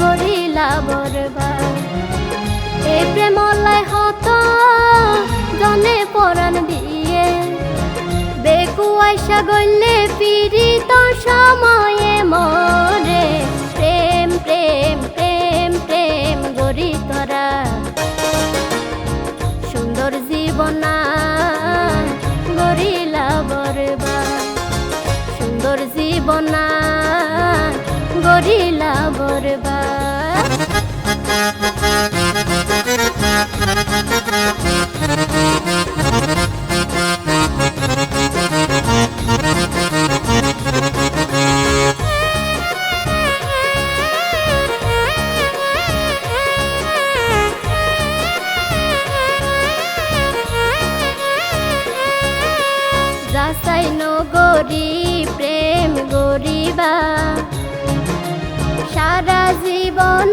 Gorilla বরবার। এ প্রেমলাই হত, জনে পরাণ দিয়ে। বেকু আইসা গল্লে পিড়ি তোর সময়ে মরে। প্রেম প্রেম প্রেম প্রেম গরি তোরা সুন্দর জীবনা গরিলা বরবার। সুন্দর জীবনা গরিলা বরবার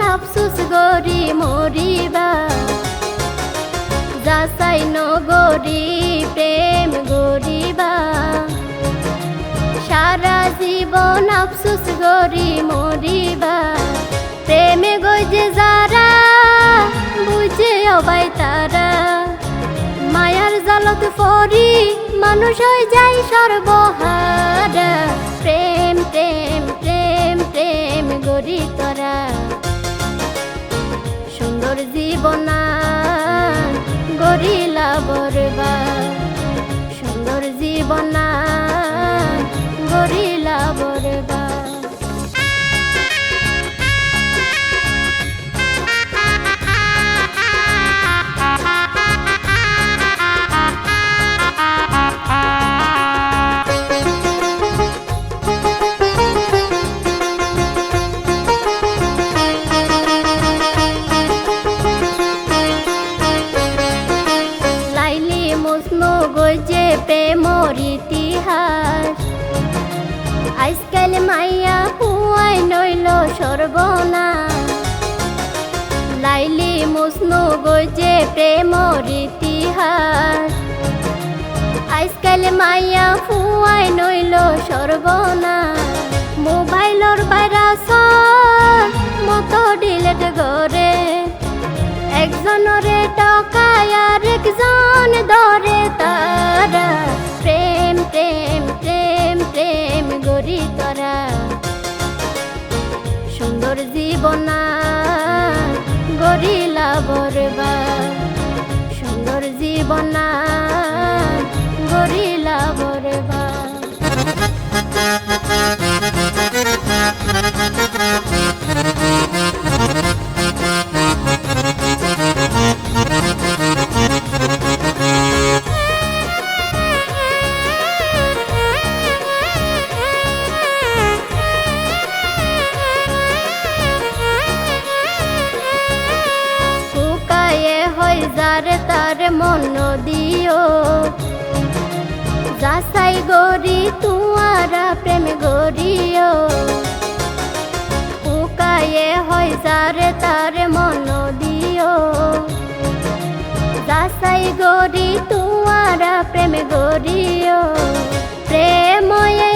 আফসুস গরি মরিবা। যাচাই নগরী, প্রেম গরিবা। সারা জীবন আফসুস গরি মরিবা। প্রেমে গজে যারা, বুঝে অবাই তারা। মায়ার জালত পরি, মানুষ হয়ে যায় সর্বহারা। সুন্দর আজকাল মাইয়া হুয়াই নইল সর্বনা মোবাইলর ভাইরাস মতো ডিলেট করে একজনরে টকায় আর একজন ধরে তারা। প্রেম প্রেম প্রেম প্রেম গরি তোরা। সুন্দর জীবনা গরিলা বরবা সুন্দর জীবনা মন দিও। যাচাই গরি তুয়ারা প্রেম গরিও শুকায়ে হয় যার তার মন দিও। যাচাই গরি তুয়ারা প্রেম গরিও প্রেময়ে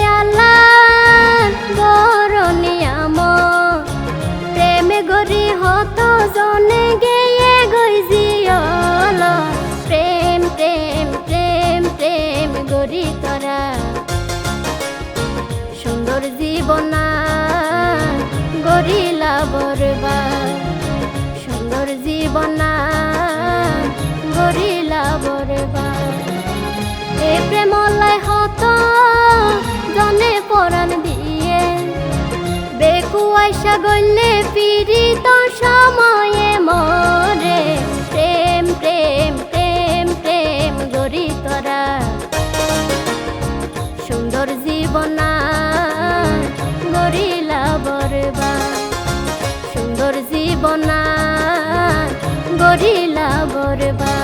গরি তোরা সুন্দর জীবনা, গরিলা বরবা সুন্দর জীবনা, গরিলা বরবা এ প্রেমলাই হত, জনে পরাণ দিয়ে। বেকু আইসা গল্লে বরবা সুন্দর জীবনা গরিলা বরবা